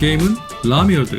게임은 라미어드.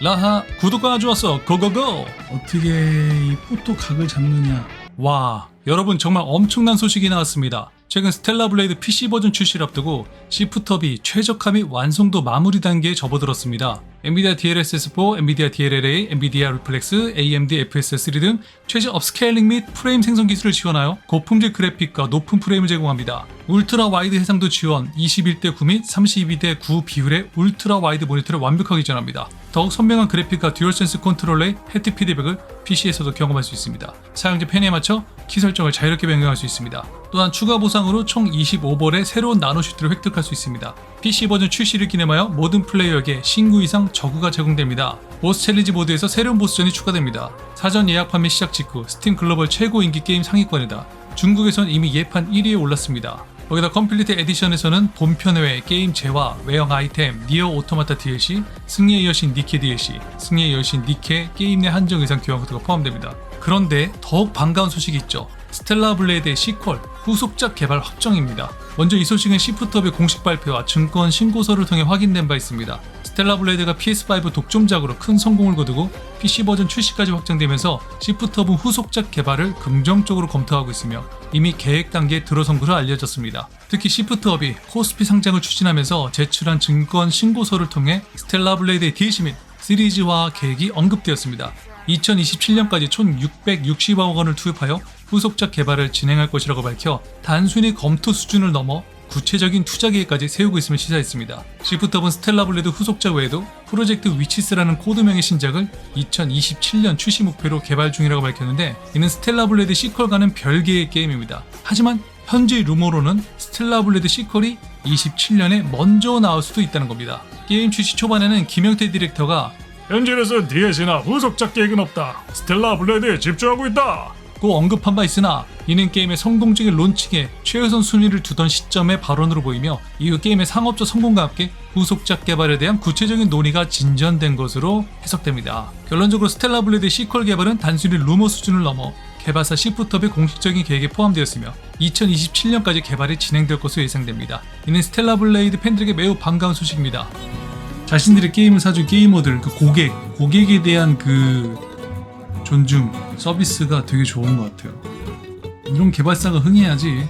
라하 구독과 좋았어 고고고! 어떻게 이 포토 각을 잡느냐. 와 여러분 정말 엄청난 소식이 나왔습니다 최근 스텔라 블레이드 PC 버전 출시를 앞두고 시프트업이 최적화 및 완성도 마무리 단계에 접어들었습니다 엔비디아 DLSS4, 엔비디아 DLLA, 엔비디아 리플렉스, AMD FSS3 등 최신 업스케일링 및 프레임 생성 기술을 지원하여 고품질 그래픽과 높은 프레임을 제공합니다. 울트라 와이드 해상도 지원 21대 9 및 32대 9 비율의 울트라 와이드 모니터를 완벽하게 지원합니다. 더욱 선명한 그래픽과 듀얼센스 컨트롤러의 햅틱 피드백을 PC에서도 경험할 수 있습니다. 사용자 펜에 맞춰 키 설정을 자유롭게 변경할 수 있습니다. 또한 추가 보상으로 총 25벌의 새로운 나노슈트를 획득할 수 있습니다. PC 버전 출시를 기념하여 모든 플레이어에게 신구 이상 저구가 제공됩니다. 보스 챌린지 모드에서 새로운 보스전이 추가됩니다. 사전 예약 판매 시작 직후 스팀 글로벌 최고 인기 게임 상위권이다. 중국에선 이미 예판 1위에 올랐습니다. 거기다 컴플리트 에디션에서는 본편 외 게임 재화, 외형 아이템, 니어 오토마타 DLC, 승리의 여신 니케 DLC, 승리의 여신 니케 게임 내 한정 이상 교환 코드가 포함됩니다. 그런데 더욱 반가운 소식이 있죠. 스텔라 블레이드의 시퀄, 후속작 개발 확정입니다. 먼저 이 소식은 시프트업의 공식 발표와 증권 신고서를 통해 확인된 바 있습니다. 스텔라 블레이드가 PS5 독점작으로 큰 성공을 거두고 PC 버전 출시까지 확정되면서 시프트업은 후속작 개발을 긍정적으로 검토하고 있으며 이미 계획 단계에 들어선 것으로 알려졌습니다. 특히 시프트업이 코스피 상장을 추진하면서 제출한 증권 신고서를 통해 스텔라 블레이드의 DLC 및 시리즈화 계획이 언급되었습니다. 2027년까지 총 660억 원을 투입하여 후속작 개발을 진행할 것이라고 밝혀 단순히 검토 수준을 넘어 구체적인 투자 계획까지 세우고 있음을 시사했습니다. 시프트업은 스텔라 블레드 후속작 외에도 프로젝트 위치스라는 코드명의 신작을 2027년 출시 목표로 개발 중이라고 밝혔는데 이는 스텔라 블레드 시퀄과는 별개의 게임입니다. 하지만 현재 루머로는 스텔라 블레드 시퀄이 27년에 먼저 나올 수도 있다는 겁니다. 게임 출시 초반에는 김영태 디렉터가 현실에서 DLC나 후속작 계획은 없다. 스텔라 블레드에 집중하고 있다. 고 언급한 바 있으나 이는 게임의 성공적인 론칭에 최우선 순위를 두던 시점의 발언으로 보이며 이후 게임의 상업적 성공과 함께 후속작 개발에 대한 구체적인 논의가 진전된 것으로 해석됩니다. 결론적으로 스텔라 블레드 시퀄 개발은 단순히 루머 수준을 넘어 개발사 시프트업의 공식적인 계획에 포함되었으며 2027년까지 개발이 진행될 것으로 예상됩니다. 이는 스텔라 블레이드 팬들에게 매우 반가운 소식입니다. 자신들의 게임을 사준 게이머들 그 고객 고객에 대한 그 존중 서비스가 되게 좋은 것 같아요. 이런 개발사가 흥해야지.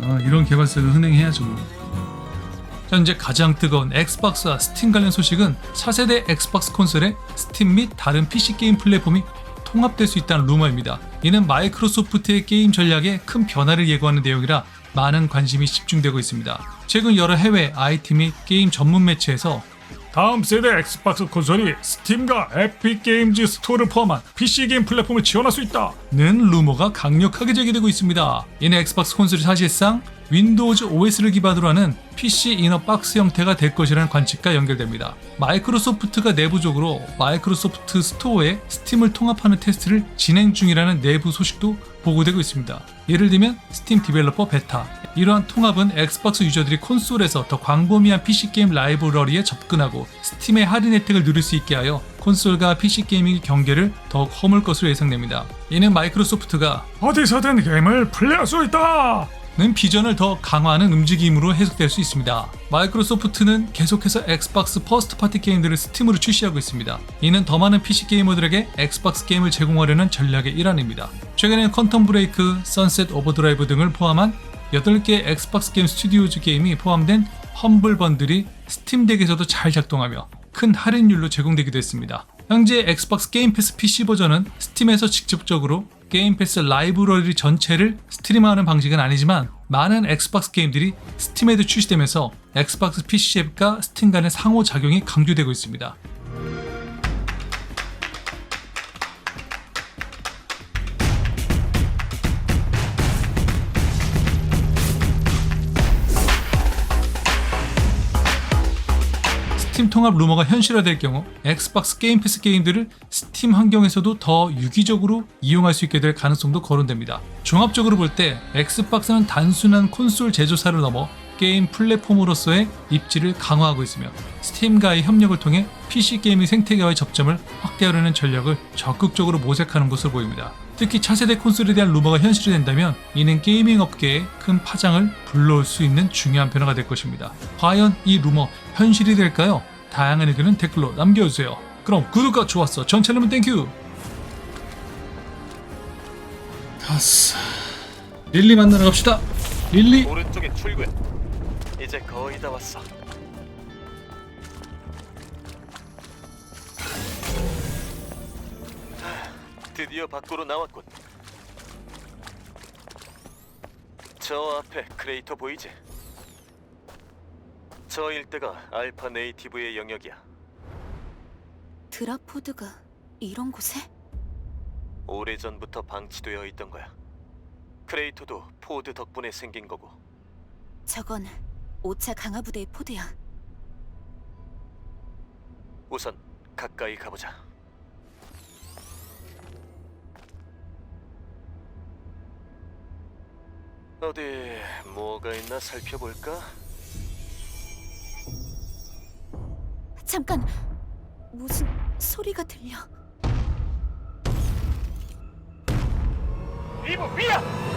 아, 이런 개발사가 흥행해야죠 현재 가장 뜨거운 엑스박스와 스팀 관련 소식은 차세대 엑스박스 콘솔에 스팀 및 다른 PC 게임 플랫폼이 통합될 수 있다는 루머입니다. 이는 마이크로소프트의 게임 전략에 큰 변화를 예고하는 내용이라 많은 관심이 집중되고 있습니다. 최근 여러 해외 IT 및 게임 전문 매체에서 다음 세대 엑스박스 콘솔이 스팀과 에픽 게임즈 스토어를 포함한 PC 게임 플랫폼을 지원할 수 있다. 는 루머가 강력하게 제기되고 있습니다. 이는 엑스박스 콘솔이 사실상 윈도우즈 OS를 기반으로 하는 PC 이너 박스 형태가 될 것이라는 관측과 연결됩니다. 마이크로소프트가 내부적으로 마이크로소프트 스토어에 스팀을 통합하는 테스트를 진행 중이라는 내부 소식도 보고되고 있습니다. 예를 들면 스팀 디벨로퍼 베타. 이러한 통합은 엑스박스 유저들이 콘솔에서 더 광범위한 PC 게임 라이브러리에 접근하고 스팀의 할인 혜택을 누릴 수 있게 하여 콘솔과 PC 게이밍 경계를 더욱 허물 것으로 예상됩니다. 이는 마이크로소프트가 어디서든 게임을 플레이할 수 있다. 는 비전을 더 강화하는 움직임으로 해석될 수 있습니다. 마이크로소프트는 계속해서 엑스박스 퍼스트 파티 게임들을 스팀으로 출시하고 있습니다. 이는 더 많은 PC 게이머들에게 엑스박스 게임을 제공하려는 전략의 일환입니다. 최근에는 퀀텀 브레이크, 선셋 오버드라이브 등을 포함한 8개 엑스박스 게임 스튜디오즈 게임이 포함된 험블 번들이 스팀덱에서도 잘 작동하며 큰 할인율로 제공되기도 했습니다. 현재 엑스박스 게임 패스 PC 버전은 스팀에서 직접적으로 게임 패스 라이브러리 전체를 스트리머하는 방식은 아니지만 많은 엑스박스 게임들이 스팀에도 출시되면서 엑스박스 PC 앱과 스팀 간의 상호작용이 강조되고 있습니다. 스팀 통합 루머가 현실화될 경우 엑스박스 게임 패스 게임들을 스팀 환경에서도 더 유기적으로 이용할 수 있게 될 가능성도 거론됩니다. 종합적으로 볼 때 엑스박스는 단순한 콘솔 제조사를 넘어 게임 플랫폼으로서의 입지를 강화하고 있으며 스팀과의 협력을 통해 PC 게이밍 생태계와의 접점을 확대하려는 전략을 적극적으로 모색하는 것으로 보입니다. 특히 차세대 콘솔에 대한 루머가 현실이 된다면 이는 게이밍 업계에 큰 파장을 불러올 수 있는 중요한 변화가 될 것입니다. 과연 이 루머 현실이 될까요? 다양한 의견은 댓글로 남겨주세요. 그럼 구독과 좋았어 전 채널은 땡큐! 아싸. 릴리 만나러 갑시다. 릴리. 오른쪽에 출구야. 이제 거의 다 왔어. 드디어 밖으로 나왔군. 저 앞에 크레이터 보이지? 저 일대가 알파 네이티브의 영역이야. 드라포드가 이런 곳에? 오래전부터 방치되어 있던 거야. 크레이터도 포드 덕분에 생긴 거고. 저건 5차 강화부대의 포드야. 우선 가까이 가보자. 어디 뭐가 있나 살펴볼까? 잠깐! 무슨 소리가 들려. 리브 위야!